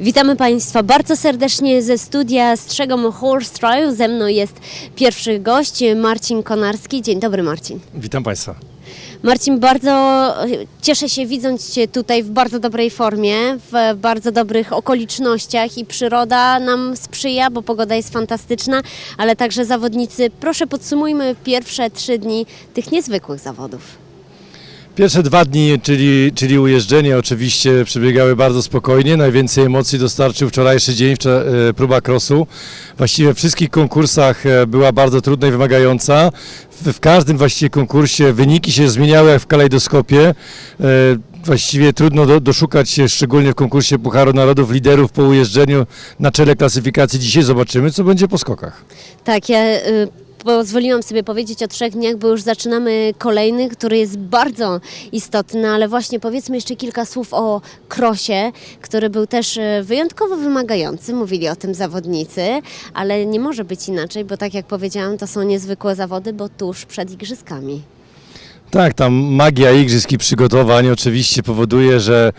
Witamy Państwa bardzo serdecznie ze studia Strzegom Horse Trial. Ze mną jest pierwszy gość, Marcin Konarski. Dzień dobry Marcin. Witam Państwa. Marcin, bardzo cieszę się widząc Cię tutaj w bardzo dobrej formie, w bardzo dobrych okolicznościach i przyroda nam sprzyja, bo pogoda jest fantastyczna, ale także zawodnicy. Proszę podsumujmy pierwsze trzy dni tych niezwykłych zawodów. Pierwsze dwa dni, czyli, czyli ujeżdżenie, oczywiście przebiegały bardzo spokojnie. Najwięcej emocji dostarczył wczorajszy dzień, e, próba crossu. Właściwie w wszystkich konkursach e, była bardzo trudna i wymagająca. W, w każdym właściwie konkursie wyniki się zmieniały jak w kalejdoskopie. E, Właściwie trudno do, doszukać się, szczególnie w konkursie Pucharu Narodów, liderów po ujeżdżeniu na czele klasyfikacji. Dzisiaj zobaczymy, co będzie po skokach. Tak, ja y, pozwoliłam sobie powiedzieć o trzech dniach, bo już zaczynamy kolejny, który jest bardzo istotny, ale właśnie powiedzmy jeszcze kilka słów o krosie, który był też y, wyjątkowo wymagający. Mówili o tym zawodnicy, ale nie może być inaczej, bo tak jak powiedziałam, to są niezwykłe zawody, bo tuż przed igrzyskami. Tak, tam magia igrzysk i przygotowań oczywiście powoduje, że,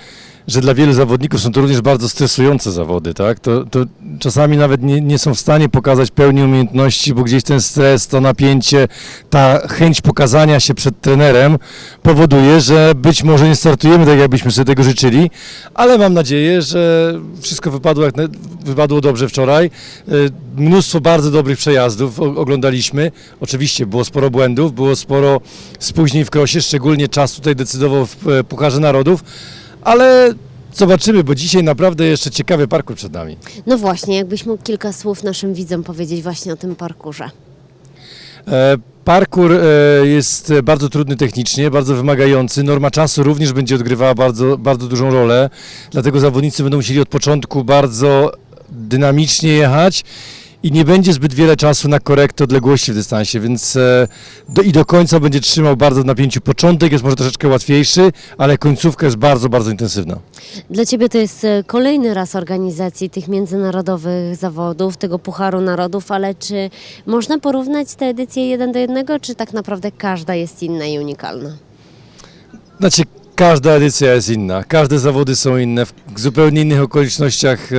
że dla wielu zawodników są to również bardzo stresujące zawody, tak? To, to czasami nawet nie, nie są w stanie pokazać pełni umiejętności, bo gdzieś ten stres, to napięcie, ta chęć pokazania się przed trenerem powoduje, że być może nie startujemy tak, jakbyśmy sobie tego życzyli, ale mam nadzieję, że wszystko wypadło, jak, wypadło dobrze wczoraj. E, Mnóstwo bardzo dobrych przejazdów oglądaliśmy. Oczywiście było sporo błędów, było sporo spóźnień w krosie, szczególnie czas tutaj decydował w e, Pucharze Narodów, ale zobaczymy, bo dzisiaj naprawdę jeszcze ciekawy parkour przed nami. No właśnie, jakbyś mógł kilka słów naszym widzom powiedzieć właśnie o tym parkurze. E, Parkour e, jest bardzo trudny technicznie, bardzo wymagający. Norma czasu również będzie odgrywała bardzo, bardzo dużą rolę, dlatego zawodnicy będą musieli od początku bardzo dynamicznie jechać i nie będzie zbyt wiele czasu na korektę odległości w dystansie, więc e, do, i do końca będzie trzymał bardzo w napięciu. Początek jest może troszeczkę łatwiejszy, ale końcówka jest bardzo, bardzo intensywna. Dla Ciebie to jest e, kolejny raz organizacji tych międzynarodowych zawodów, tego Pucharu Narodów, ale czy można porównać te edycje jeden do jednego, czy tak naprawdę każda jest inna i unikalna? Znaczy, każda edycja jest inna, każde zawody są inne, w zupełnie innych okolicznościach e,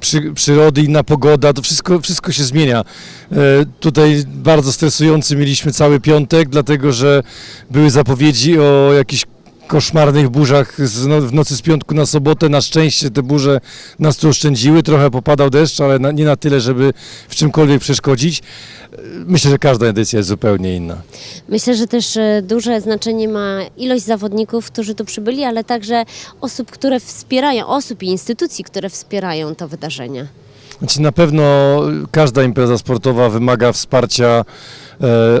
przy, przyrody, inna pogoda, to wszystko, wszystko się zmienia. E, tutaj bardzo stresujący mieliśmy cały piątek, dlatego że były zapowiedzi o jakichś koszmarnych burzach z no, w nocy z piątku na sobotę. Na szczęście te burze nas tu oszczędziły, trochę popadał deszcz, ale na, nie na tyle, żeby w czymkolwiek przeszkodzić. Myślę, że każda edycja jest zupełnie inna. Myślę, że też e, duże znaczenie ma ilość zawodników, którzy tu przybyli, ale także osób, które wspierają, osób i instytucji, które wspierają to wydarzenie. Znaczy na pewno każda impreza sportowa wymaga wsparcia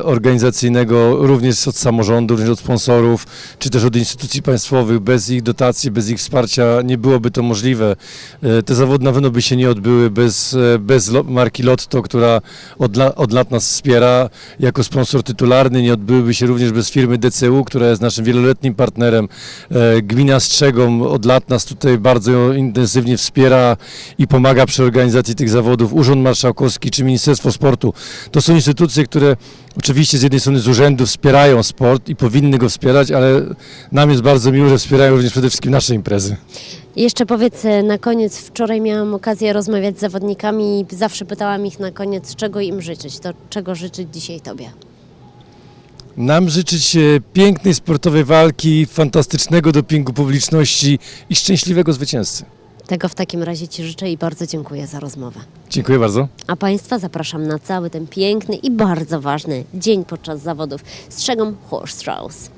organizacyjnego również od samorządu, również od sponsorów, czy też od instytucji państwowych. Bez ich dotacji, bez ich wsparcia nie byłoby to możliwe. E, te zawody na pewno by się nie odbyły bez, e, bez marki Lotto, która od, la, od lat nas wspiera jako sponsor tytularny. Nie odbyłyby się również bez firmy DCU, która jest naszym wieloletnim partnerem. E, Gmina Strzegom od lat nas tutaj bardzo intensywnie wspiera i pomaga przy organizacji tych zawodów. Urząd Marszałkowski czy Ministerstwo Sportu. To są instytucje, które oczywiście z jednej strony z urzędu wspierają sport i powinny go wspierać, ale nam jest bardzo miło, że wspierają również przede wszystkim nasze imprezy. Jeszcze powiedz e, na koniec, wczoraj miałam okazję rozmawiać z zawodnikami i zawsze pytałam ich na koniec, czego im życzyć. To czego życzyć dzisiaj Tobie? Nam życzyć e, pięknej sportowej walki, fantastycznego dopingu publiczności i szczęśliwego zwycięzcy. Tego w takim razie Ci życzę i bardzo dziękuję za rozmowę. Dziękuję bardzo. A Państwa zapraszam na cały ten piękny i bardzo ważny dzień podczas zawodów. Strzegom Horse Strauss.